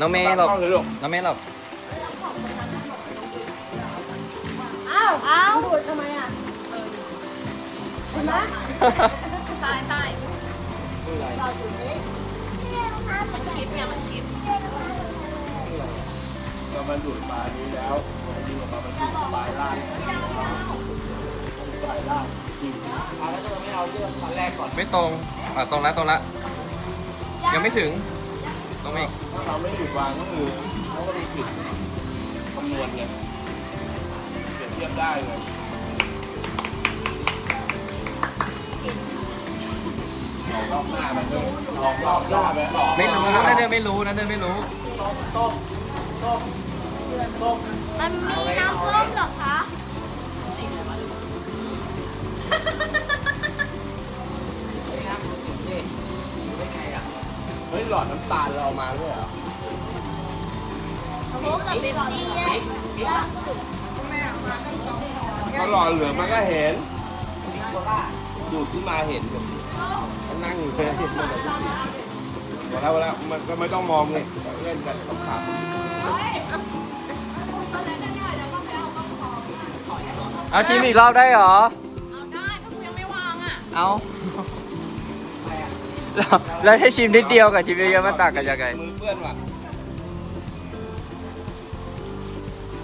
น้องเมย์หลบเข้าเลยลูกน้องเมย์หลบอ้าวอ้าวดูดทำไมอะเห็นไหมใช่ใช่เราอยู่นี่มันคิดเนี่ยมันคิดเรามาดูดปลานี้แล้วมันดีกว่ามันดูดปลายล่างปลายล่างจริงไม่ตรงอะตรงแล้วตรงแล้วยังไม่ถึง ตรงอีกถ้าเราไม่หยุดวางก็คือเขาก็มีผิดคำนวณไงเปรียบเทียบได้ไงออกรอบหน้ามันก็ออกรอบหน้าไปออกไม่รู้นะเดินไม่รู้นะเดินไม่รู้มันมีน้ำส้มเหรอคะ ฮ้ยหลอดน้ำตาลเราเอามาด้วยเหรอโค้กกับเบปซี่แยกแยกสุดถ้าหลอดเหลืองมันก็เห็นดูดขึ้นมาเห็นแบบมันนั่งอยู่เลยเห็นมันแบบนี้พอแล้วพอแล้วมันก็ไม่ต้องมองเลยเล่นกันขำเอาชิมอีกรอบได้เหรอ เอาได้ถ้าคุณยังไม่วางอะ เอา แล้วแล้วให้ชิมนิดเดียวกับชิมเยอะๆมันต่างกันยังไงๆมือเปื้อนว่ะ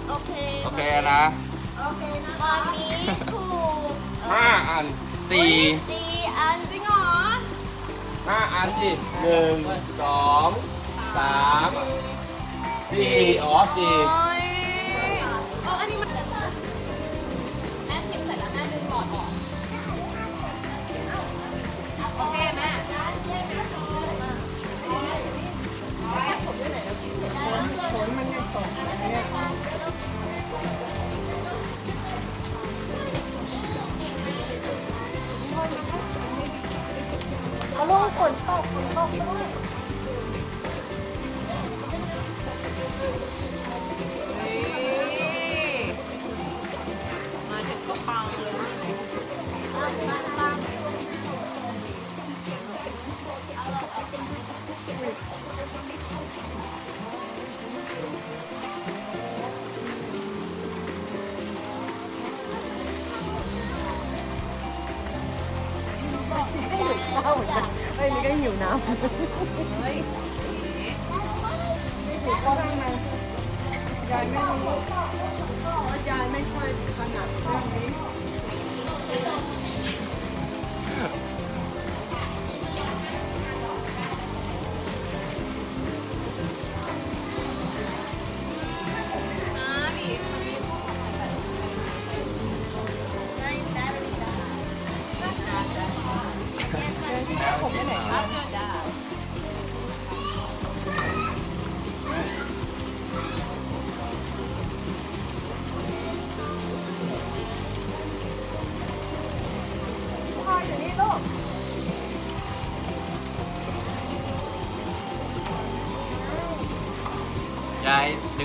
โอเคโอเคนะโอเคนะตอนนี้ถูกห้าอันสี่ สี่อันจริงเหรอห้าอันสิหนึ่งสองสามสี่อ๋อสี่ โอ้ย เอาลูกฝนตกฝนตกด้วยมาถึงก็ปังเลยอ ฮ้ยเขาข้างในย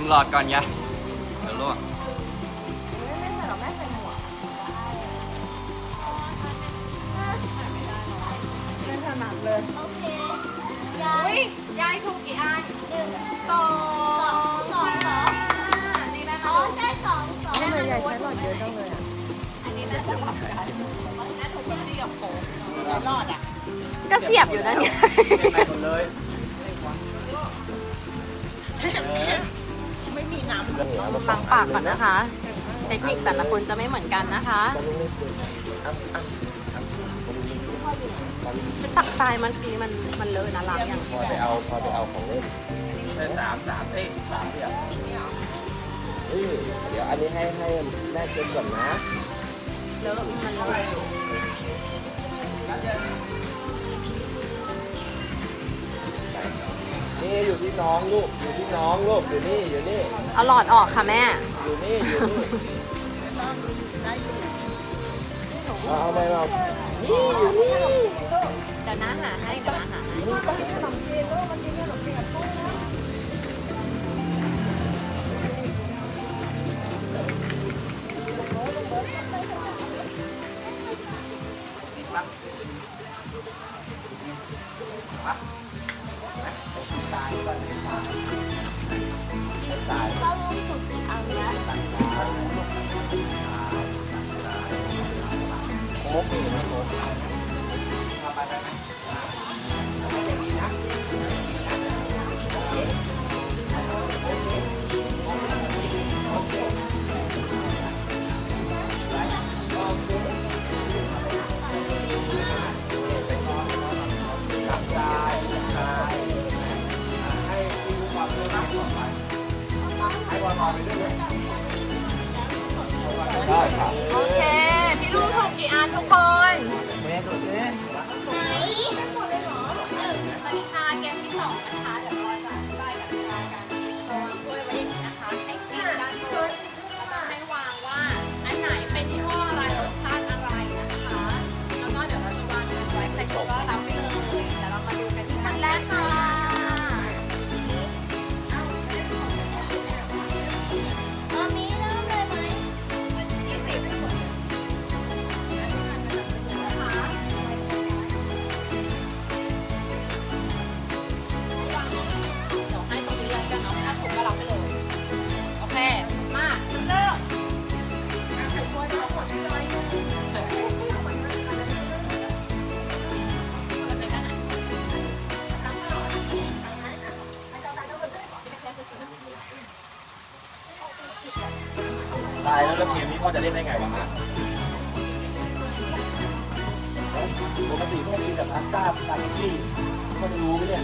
หลอดก่อนยายเดี๋ยวลวกไม่ใส่หรอกแม่ใส่หมวกไม่ถนัดเลยโอเค ยาอุ้ยยยายถูกกี่อันหนึ่งสองสองเหรอนี่แม่อ๋มาอดูใช่สองสองทำไมยายใช้หลอดเยอะจังเลยอะอันนี้แม่สลับกันแม่ถูกเบปซี่กับโค้กรอดอะก็เสียบอยู่นั่นไงไปหมดเลย ฟังปากก่อนนะคะ เทคนิคแต่ละคนจะไม่เหมือนกันนะคะไปตักทรายมันทีมันมันเลอะนะล้างยังพอไปเอาพอไปเอาของเล่นเป็นสามสามเอ้ยสามเดียวเฮ้ยเดี๋ยวอันนี้ให้ให้แม่เช็คก่อนนะเลอะมันเลอะ นี่อยู่ที่น้องลูก อยู่ที่น้องลูก อยู่นี่ อยู่นี่ เอาหลอดออกค่ะแม่ อยู่นี่ อยู่นี่เอาเอาไปเอานี่อยู่นี่ เดี๋ยวน้าหาให้เดี๋ยวน้าหาให้ มกนี่นะโค้ดไปไปไปได้ครับ โอเค พี่ลูกถูกกี่อันทุกคนไหนสวัสดีค่ะเกมที่สองนะคะเดี๋ยว ตายแล้วแล้วเกมนี้พ่อจะเล่นได้ไงวะฮะปกติพ่อกินแต่พาสต้าสปาเกตตี้พ่อจะรู้ไหมเนี่ย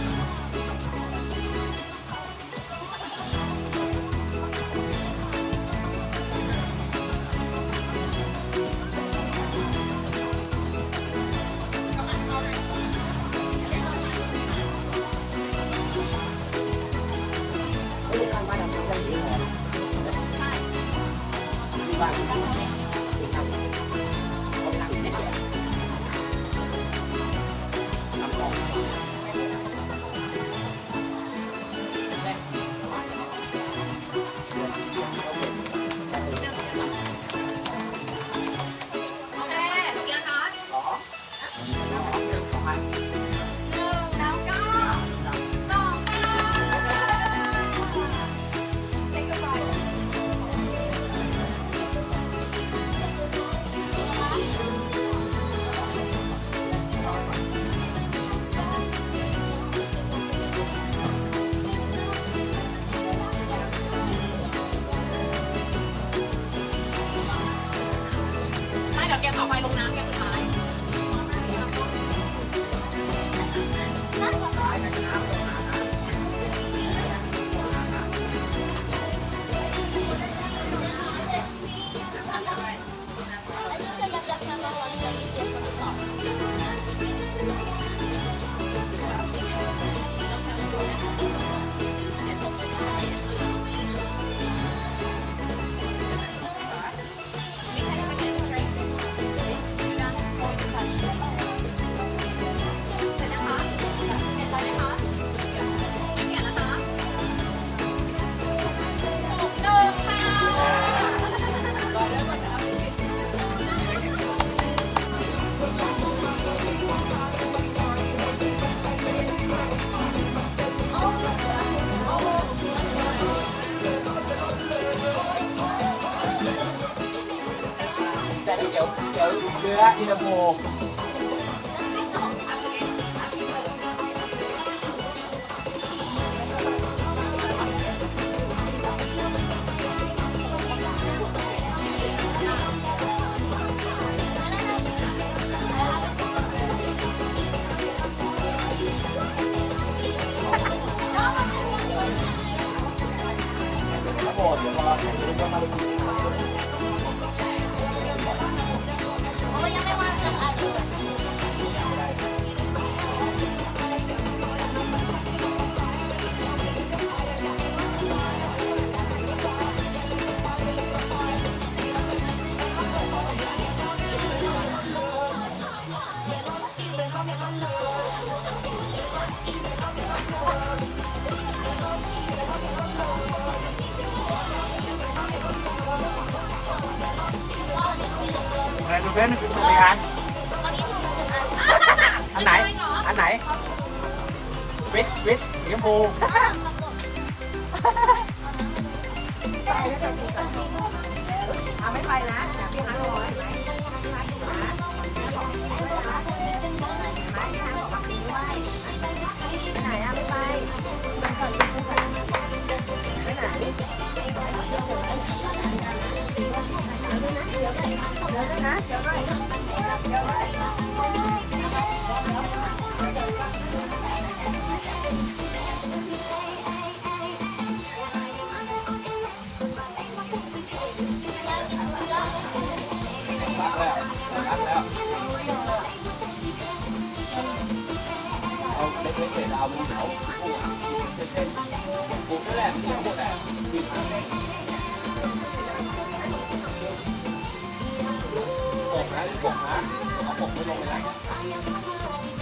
that in a bowl. เพื่อนคุณนี้ถูนอันอันไหน อันไหน วิทวิทสีชมพูไปแล้วจะถูกกันเอาไม่ไปนะพี่ฮันรอไว้ ผมนะผมไม่ลงเลยนะ